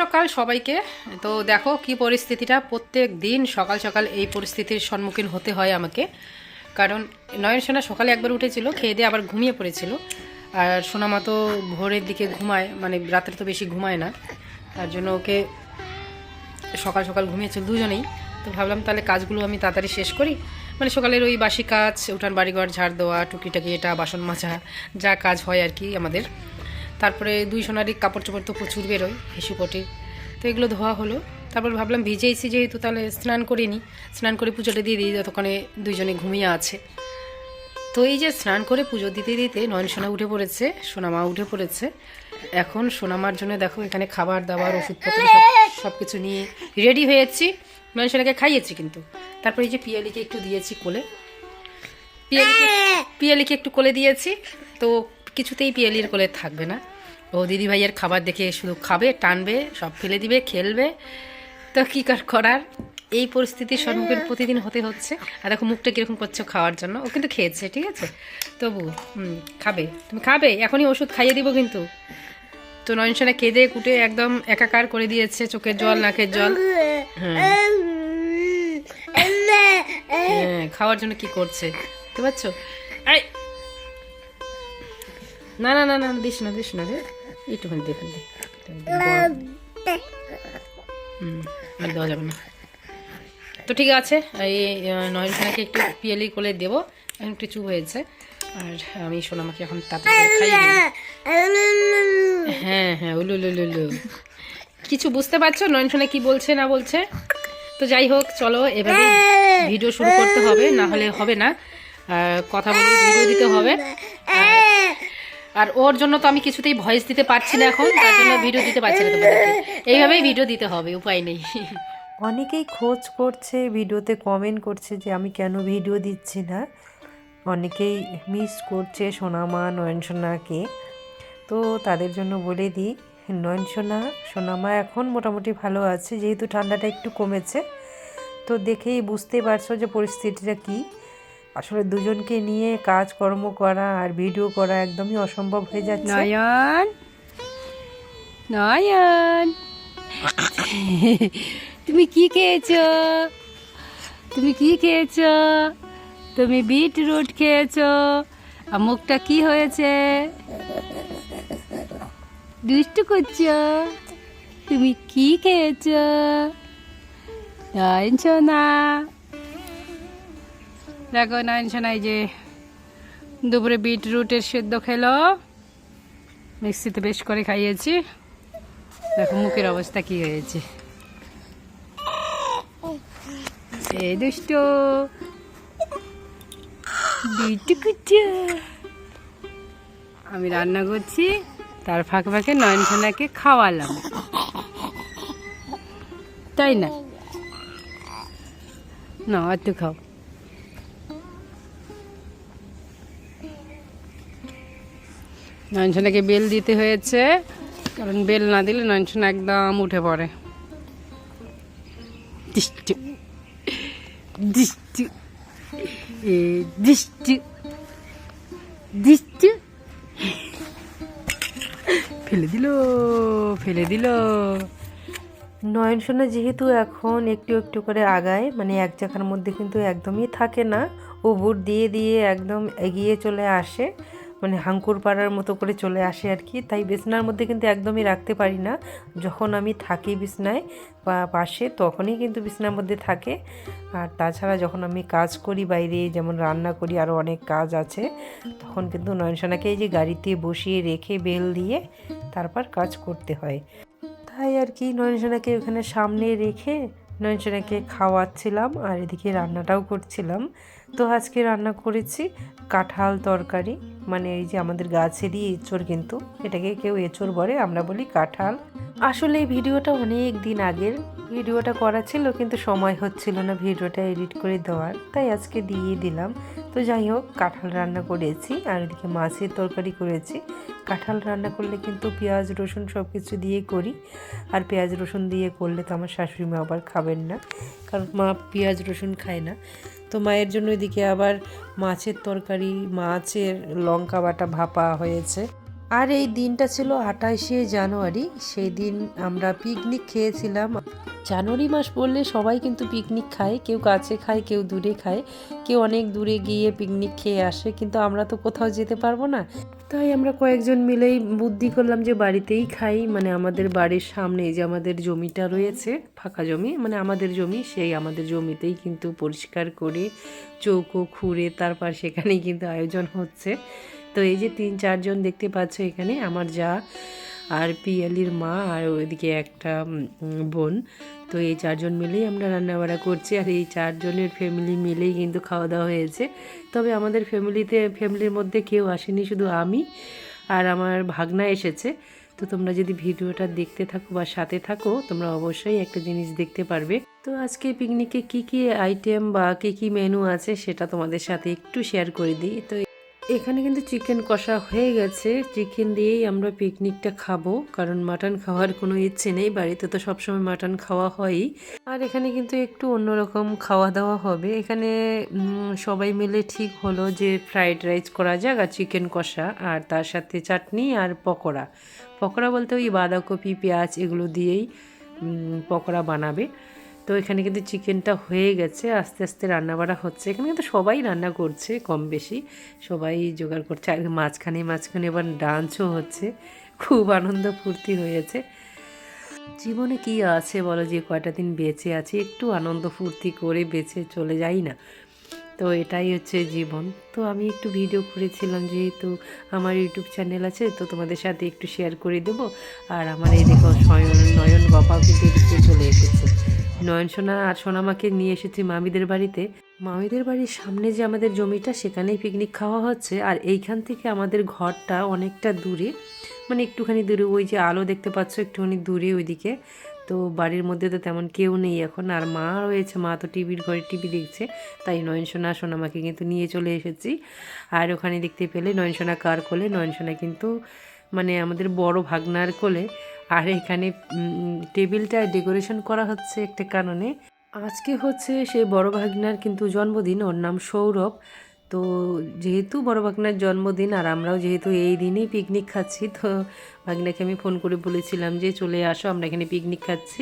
সকাল সবাইকে। তো দেখো কি পরিস্থিতিটা প্রত্যেক দিন সকাল সকাল এই পরিস্থিতির সম্মুখীন হতে হয় আমাকে। কারণ নয়ন সোনা সকালে একবার উঠেছিল, খেয়ে দিয়ে আবার ঘুমিয়ে পড়েছিল। আর সোনামা তো ভোরের দিকে ঘুমায় মানে রাত্রে তো বেশি ঘুমায় না। তার জন্য ওকে সকাল সকাল ঘুমিয়েছিল দুজনেই। তো ভাবলাম তাহলে কাজগুলো আমি তাড়াতাড়ি শেষ করি। মানে সকালের ওই বাসি কাজ, উঠান বাড়িঘর, ঝাড় দেওয়া, টুকিটাকি, এটা, বাসন মাজা, যা কাজ হয় আর কি আমাদের। তারপরে দুই সোনারি কাপড় চোপড় তো প্রচুর বেরোয় হিসুপটি তো এগুলো ধোয়া হলো। তারপর ভাবলাম ভিজেইছি যেহেতু, তাহলে স্নান করে নিই স্নান করে পুজোটা দিয়ে দিই, যতক্ষণে দুইজনে ঘুমিয়ে আছে। তো এই যে স্নান করে পুজো দিতে দিতে নয়ন সোনা উঠে পড়েছে, সোনামা উঠে পড়েছে। এখন সোনামার জন্য দেখো এখানে খাবার দাবার, ওষুধপত্র সব সব কিছু নিয়ে রেডি হয়েছি। নয়ন সোনাকে খাইয়েছি কিন্তু। তারপর এই যে পিয়ালিকে একটু দিয়েছি কোলে। পিয়ালিকে পিয়ালিকে একটু কোলে দিয়েছি। তো কিছুতেই পিয়ালির কোলে থাকবে না। ও দিদি ভাইয়ের খাবার দেখে শুধু খাবে টানবে সব ফেলে দিবে খেলবে। তো কী কার করার? এই পরিস্থিতির সম্মুখীন প্রতিদিন হতে হচ্ছে। আর দেখো মুখটা কীরকম করছ খাওয়ার জন্য। ও কিন্তু খেয়েছে ঠিক আছে? তবু হুম খাবে। তুমি খাবে? এখনই ওষুধ খাইয়ে দিব কিন্তু। তো নয়নসোনা কেঁদে কুটে একদম একাকার করে দিয়েছে চোখের জল নাকের জল। হ্যাঁ হ্যাঁ খাওয়ার জন্য কি করছে? বুঝতে পারছ না না না না, দিস না দিস না রে। একটুখানি দেখে দে। আর দেওয়া যাবে না। তো ঠিক আছে, এই নয়নখানাকে একটু পিয়ালি কোলে দেবো। এখন একটু চুপ হয়েছে আর আমি সোনামাকে এখন খাইয়ে হ্যাঁ হ্যাঁ উলু লু লু লু কিছু বুঝতে পারছ নয়ন সোনা কি বলছে, না বলছে? তো যাই হোক, চলো এভাবে ভিডিও শুরু করতে হবে, না হলে হবে না। কথা বলে ভিডিও দিতে হবে। আর- ওর জন্য তো আমি কিছুতেই ভয়েস দিতে পারছি না এখন, তার জন্য ভিডিও দিতে পারছি না তোমাদেরকে। এইভাবেই ভিডিও দিতে হবে, উপায় নেই। অনেকেই খোঁজ করছে ভিডিওতে কমেন্ট করছে যে আমি কেন ভিডিও দিচ্ছি না। অনেকেই মিস করছে সোনামা, নয়নসোনাকে। তো তাদের জন্য বলে দিই, নয়নসোনা, সোনামা এখন মোটামুটি ভালো আছে, যেহেতু ঠান্ডাটা একটু কমেছে। তো দেখেই বুঝতে পারছ যে পরিস্থিতিটা কী। আসলে দুজনকে নিয়ে কাজকর্ম করা আর ভিডিও করা একদমই অসম্ভব হয়ে যাচ্ছে। নয়ন নয়ন। তুমি কি খেয়েছো? তুমি কি খেয়েছো? তুমি বিটরুট খেয়েছো? আর মুখটা কি হয়েছে? দুষ্টু করছ? তুমি কি খেয়েছো? নয়ন, সোনা। দেখো নয়ন সোনা এই যে দুপুরে বিটরুটের সেদ্ধ খেলো। মিক্সিতে বেশ করে খাইয়েছি। দেখো মুখের অবস্থা কি হয়েছে। এই। আমি রান্না করছি, তার ফাঁকে ফাঁকে নয়নখানাকে খাওয়ালাম। তাই না? না একটু খাও। নয়নছনাকে বেল দিতে হয়েছে, কারণ বেল না দিলে নয়নছনা একদম উঠে পড়ে। ফেলে দিল ফেলে দিল। নয়নসোনা যেহেতু এখন একটু একটু করে আগায় মানে এক জায়গার মধ্যে কিন্তু একদমই থাকে না বুট দিয়ে দিয়ে একদম এগিয়ে চলে আসে। মানে হাঙ্কুর পাড়ার মতো করে চলে আসে আর কি। তাই বিছনার মধ্যে কিন্তু একদমই রাখতে পারি না। যখন আমি থাকি বিছনায় বা পাশে, তখনই কিন্তু বিছনার মধ্যে থাকে। আর তাছাড়া যখন আমি কাজ করি বাইরে, যেমন রান্না করি আরও অনেক কাজ আছে, তখন কিন্তু নয়নসোনাকে এই যে গাড়িতে বসিয়ে রেখে বেল দিয়ে তারপর কাজ করতে হয়। তাই আর কি নয়নসোনাকে ওখানে সামনে রেখে নয়নসোনাকে খাওয়াচ্ছিলাম আর এদিকে রান্নাটাও করছিলাম। তো আজকে রান্না করেছি কাঁঠাল তরকারি। মানে এই যে আমাদের গাছেরই এঁচোর কিন্তু, এটাকে কেউ এঁচড় বলে, আমরা বলি কাঁঠাল। আসলে এই ভিডিওটা অনেক দিন আগের। ভিডিওটা করা ছিল, কিন্তু সময় হচ্ছিল না ভিডিওটা এডিট করে দেওয়ার। তাই আজকে দিয়ে দিলাম। তো যাই হোক, কাঁঠাল রান্না করেছি, আর এদিকে মাছের তরকারি করেছি। কাঁঠাল রান্না করলে কিন্তু পেঁয়াজ, রসুন সব কিছু দিয়ে করি। আর পেঁয়াজ, রসুন দিয়ে করলে তো আমার শাশুড়ি মা আবার খাবেন না, কারণ মা পেঁয়াজ, রসুন খায় না। তো মায়ের জন্য এদিকে আবার মাছের তরকারি, মাছের লঙ্কা বাটা ভাপা হয়েছে। আর এই দিনটা ছিল আঠাশে জানুয়ারি, সেই দিন আমরা পিকনিক খেয়েছিলাম। জানুয়ারি মাস বললে সবাই কিন্তু পিকনিক খায়, কেউ কাছে খায়, কেউ দূরে খায়, কেউ অনেক দূরে গিয়ে পিকনিক খেয়ে আসে, কিন্তু আমরা তো কোথাও যেতে পারব না। তাই আমরা কয়েকজন মিলেই বুদ্ধি করলাম যে বাড়িতেই খাই মানে আমাদের বাড়ির সামনে যে আমাদের জমিটা রয়েছে, ফাঁকা জমি মানে আমাদের জমি, সেই আমাদের জমিতেই কিন্তু পরিষ্কার করে চৌকো খুঁড়ে তারপর সেখানেই কিন্তু আয়োজন হচ্ছে। তো এই যে তিন চারজন দেখতে পাচ্ছ এখানে, আমার যা আর পিয়ালির মা আর ওইদিকে একটা বোন। তো এই চারজন মিলেই আমরা রান্নাবাড়া করছি আর এই চারজনের ফ্যামিলি মিলেই কিন্তু খাওয়া দাওয়া হয়েছে। তবে আমাদের ফ্যামিলিতে ফ্যামিলির মধ্যে কেউ আসেনি, শুধু আমি আর আমার ভাগনা এসেছে। তো তোমরা যদি ভিডিওটা দেখতে থাকো বা সাথে থাকো, তোমরা অবশ্যই একটা জিনিস দেখতে পারবে। তো আজকে পিকনিকে কি কি আইটেম বা কি কি মেনু আছে সেটা তোমাদের সাথে একটু শেয়ার করে দিই। তো এখানে কিন্তু চিকেন কষা হয়ে গেছে। চিকেন দিয়েই আমরা পিকনিকটা খাব, কারণ মাটন খাওয়ার কোনো ইচ্ছে নেই, বাড়িতে তো সবসময় মাটন খাওয়া হয়ই। আর এখানে কিন্তু একটু অন্যরকম খাওয়া দাওয়া হবে। এখানে সবাই মিলে ঠিক হলো যে ফ্রাইড রাইস করা যাক আর চিকেন কষা, আর তার সাথে চাটনি আর পকোড়া। পকোড়া বলতে ওই বাঁধাকপি, পেঁয়াজ এগুলো দিয়েই পকোড়া বানাবে। তো এখানে কিন্তু চিকেনটা হয়ে গেছে, আস্তে আস্তে রান্না বাড়া হচ্ছে। এখানে কিন্তু সবাই রান্না করছে কম বেশি, সবাই জোগাড় করছে। আর মাঝখানে মাঝখানে এবার ডান্সও হচ্ছে, খুব আনন্দ ফুর্তি হয়েছে। জীবনে কি আছে বলো যে কয়টা দিন বেঁচে আছি, একটু আনন্দ ফুর্তি করে বেঁচে চলে যাই না। তো এটাই হচ্ছে জীবন। তো আমি একটু ভিডিও করেছিলাম যেহেতু আমার ইউটিউব চ্যানেল আছে, তো তোমাদের সাথে একটু শেয়ার করে দেবো। আর আমার এই দেখো নয়ন বাবাও কিন্তু চলে এসেছে। নয়ন সোনা আর সোনামাকে নিয়ে এসেছি মামিদের বাড়িতে। মামিদের বাড়ির সামনে যে আমাদের জমিটা, সেখানেই পিকনিক খাওয়া হচ্ছে। আর এইখান থেকে আমাদের ঘরটা অনেকটা দূরে। মানে একটুখানি দূরে, ওই যে আলো দেখতে পাচ্ছ, একটুখানি দূরে ওইদিকে। তো বাড়ির মধ্যে তো তেমন কেউ নেই এখন। আর মা রয়েছে, মা তো টিভির ঘরে টিভি দেখছে। তাই নয়নসোনা সোনামাকে কিন্তু নিয়ে চলে এসেছি। আর ওখানে দেখতে পেলে নয়নসোনা কার কোলে? নয়নসোনা কিন্তু মানে আমাদের বড় ভাগনার কোলে। আর এখানে টেবিলটা ডেকোরেশন করা হচ্ছে একটা কারণে। আজকে হচ্ছে সেই বড় ভাগনার কিন্তু জন্মদিন, ওর নাম সৌরভ। তো যেহেতু বড় ভাগনার জন্মদিন, আর আমরাও যেহেতু এই দিনেই পিকনিক খাচ্ছি, তো ভাগনাকে আমি ফোন করে বলেছিলাম যে চলে আসো, আমরা এখানে পিকনিক খাচ্ছি।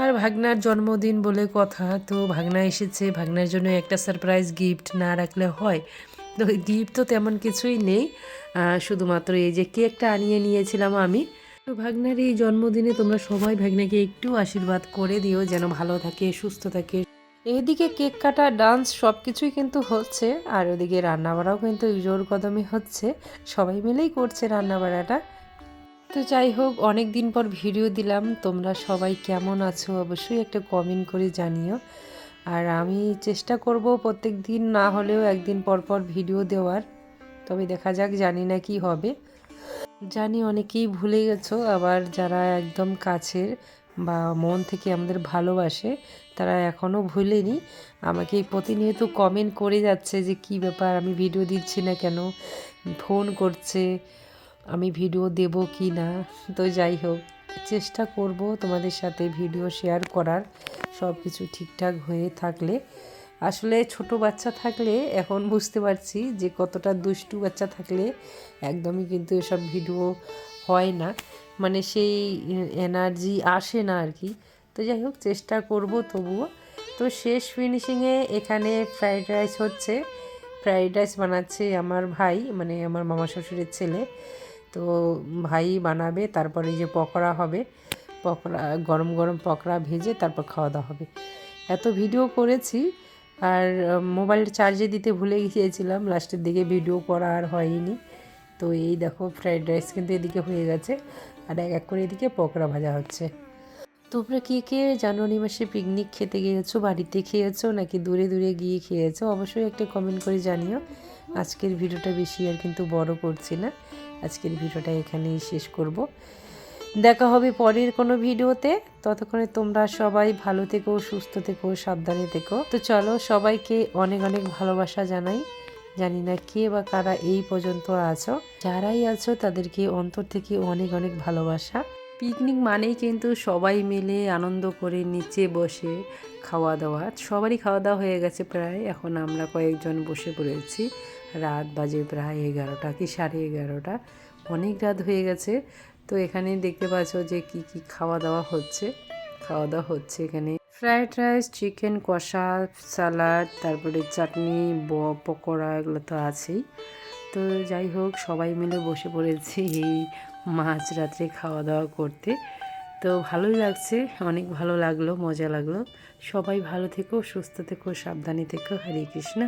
আর ভাগনার জন্মদিন বলে কথা, তো ভাগনা এসেছে, ভাগনার জন্য একটা সারপ্রাইজ গিফট না রাখলে হয়। তো গিফট তো তেমন কিছুই নেই। শুধুমাত্র এই যে কেকটা আনিয়ে নিয়েছিলাম আমি। তো ভাগনার এই জন্মদিনে তোমরা সবাই ভাগনাকে একটু আশীর্বাদ করে দিও, যেন ভালো থাকে, সুস্থ থাকে। এদিকে কেক কাটা, ডান্স সব কিছুই কিন্তু হচ্ছে, আর ওদিকে রান্নাবাড়াও কিন্তু জোর কদমে হচ্ছে। সবাই মিলেই করছে রান্নাবাড়াটা। তো যাই হোক অনেক দিন পর ভিডিও দিলাম। তোমরা সবাই কেমন আছো অবশ্যই একটা কমেন্ট করে জানিও। আর আমি চেষ্টা করব প্রত্যেক দিন না হলেও একদিন পর পর ভিডিও দেওয়ার। তবে দেখা যাক, জানি না কি হবে। জানি অনেকেই ভুলে গেছো, আবার যারা একদম কাছের বা মন থেকে আমাদের ভালোবাসে, তারা এখনও ভুলেনি। আমাকে প্রতিনিয়ত কমেন্ট করে যাচ্ছে যে, কি ব্যাপার? আমি ভিডিও দিচ্ছি না কেন? ফোন করছে, আমি ভিডিও দেব কি না? তো যাই হোক, চেষ্টা করব তোমাদের সাথে ভিডিও শেয়ার করার। সব কিছু ঠিকঠাক হয়ে থাকলে আসলে ছোট বাচ্চা থাকলে এখন বুঝতে পারছি যে কতটা দুষ্টু বাচ্চা থাকলে একদমই কিন্তু এসব ভিডিও হয় না। মানে সেই এনার্জি আসে না আর কি। তো যাই হোক, চেষ্টা করব তবুও। তো শেষ ফিনিশিংয়ে এখানে ফ্রাইড রাইস হচ্ছে। ফ্রাইড রাইস বানাচ্ছে আমার ভাই মানে আমার মামা শ্বশুরের ছেলে। তো ভাই বানাবে, তারপরে যে পকোড়া হবে। পকোড়া, গরম গরম পকোড়া ভেজে তারপর খাওয়া দাওয়া হবে। এত ভিডিও করেছি আর মোবাইল চার্জে দিতে ভুলে গিয়েছিলাম। লাস্টের দিকে ভিডিও করা আর হয়নি। তো এই দেখো ফ্রাইড রাইস কিন্তু এদিকে হয়ে গেছে। আর এক এক করে এদিকে পকোড়া ভাজা হচ্ছে। তোমরা কে কে জানুয়ারি মাসে পিকনিক খেতে গিয়েছো, বাড়িতে খেয়েছো, নাকি দূরে দূরে গিয়ে খেয়েছো? অবশ্যই একটা কমেন্ট করে জানিও। আজকের ভিডিওটা বেশি আর কিন্তু বড় করছি না। আজকের ভিডিওটা এখানেই শেষ করব। দেখা হবে পরের কোনো ভিডিওতে। ততক্ষণে তোমরা সবাই ভালো থেকো, সুস্থ থেকো, সাবধানে থেকো। তো চলো সবাইকে অনেক অনেক ভালোবাসা জানাই। জানি না কে বা কারা এই পর্যন্ত আছো। যারাই আছো, তাদেরকে অন্তর থেকে অনেক অনেক ভালোবাসা। পিকনিক মানেই কিন্তু সবাই মিলে আনন্দ করে নিচে বসে খাওয়া দাওয়া। সবারই খাওয়া দাওয়া হয়ে গেছে প্রায়। এখন আমরা কয়েকজন বসে পড়েছি। রাত বাজে প্রায় এগারোটা কি সাড়ে এগারোটা। অনেক রাত হয়ে গেছে। তো এখানে দেখতে পাচ্ছ যে কি কি খাওয়া দাওয়া হচ্ছে। খাওয়া দাওয়া হচ্ছে এখানে। ফ্রাইড রাইস, চিকেন কষা স্যালাড তারপরে চাটনি, ব- পকোড়া, এগুলো তো আছেই। তো যাই হোক, সবাই মিলে বসে পড়েছি এই মাঝ রাত্রে খাওয়া দাওয়া করতে। তো ভালোই লাগছে, অনেক ভালো লাগল, মজা লাগল। সবাই ভালো থেকো, সুস্থ থেকো, সাবধানে থেকো। হরে কৃষ্ণ